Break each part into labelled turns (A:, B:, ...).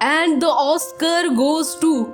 A: And the Oscar goes to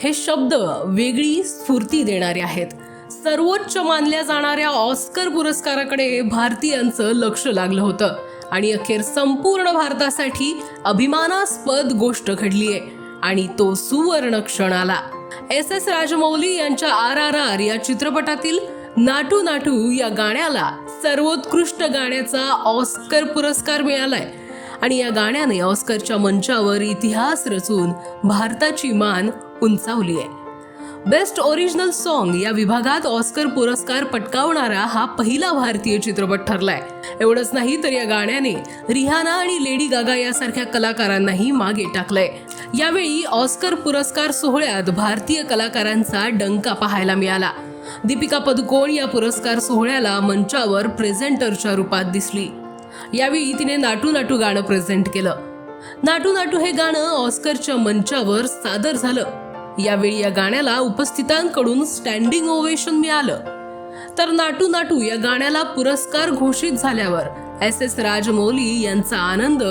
A: हे शब्द वेगळी स्फूर्ती देणारे आहेत. सर्वोच्च मानल्या जाणाऱ्या ऑस्कर पुरस्काराकडे भारतीयांचं लक्ष लागलं होतं. आणि अखेर संपूर्ण भारतासाठी अभिमानास्पद गोष्ट घडली आहे. आणि तो सुवर्ण क्षण आला. एस एस राजमौली यांच्या आर आर आर या चित्रपटातील नाटू नाटू या गाण्याला सर्वोत्कृष्ट गाण्याचा ऑस्कर पुरस्कार मिळालाय. आणि या गाण्याने ऑस्करच्या मंचावर इतिहास रचून भारताची मान उंचावली आहे. बेस्ट ओरिजिनल सॉन्ग या विभागात ऑस्कर पुरस्कार पटकावणारा हा पहिला भारतीय चित्रपट ठरलाय. एवढंच नाही तर या गाण्याने रिहाना आणि लेडी गागा यासारख्या कलाकारांनाही मागे टाकलंय. यावेळी ऑस्कर पुरस्कार सोहळ्यात भारतीय कलाकारांचा डंका पाहायला मिळाला. दीपिका पदुकोण या पुरस्कार सोहळ्याला मंचावर प्रेझेंटरच्या रूपात दिसली. यावेळी तिने नाटू नाटू गाणं प्रेझेंट केलं. नाटू नाटू हे गाणं ऑस्करच्या मंचावर सादर झालं. यावेळी या गाण्याला उपस्थितांकडून स्टँडिंग ओवेशन मिळालं. तर नाटू नाटू या गाण्याला पुरस्कार घोषित झाल्यावर एस एस राजमौली यांचा आनंद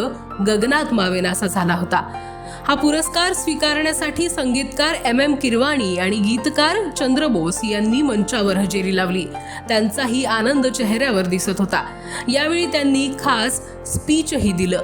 A: गगनात मावेनासा झाला होता. हा पुरस्कार स्वीकारण्यासाठी संगीतकार एम एम किरवाणी आणि गीतकार चंद्र बोस यांनी मंचावर हजेरी लावली. त्यांचाही आनंद चेहऱ्यावर दिसत होता. यावेळी त्यांनी खास स्पीचही दिलं.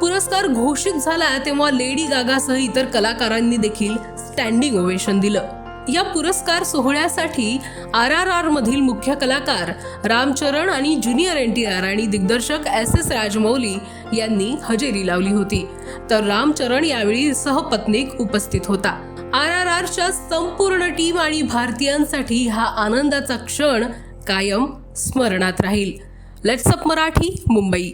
A: पुरस्कार घोषित झाला तेव्हा लेडी गागासह इतर कलाकारांनी देखील स्टँडिंग ओवेशन दिलं. या पुरस्कार सोहळ्यासाठी आर आर आर मधील मुख्य कलाकार रामचरण आणि ज्युनियर एन टी आर आणि दिग्दर्शक एस एस राजमौली यांनी हजेरी लावली होती. तर रामचरण यावेळी सहपत्नीक उपस्थित होता. आर आर आरच्या संपूर्ण टीम आणि भारतीयांसाठी हा आनंदाचा क्षण कायम स्मरणात राहील. लेट्सअप मराठी मुंबई.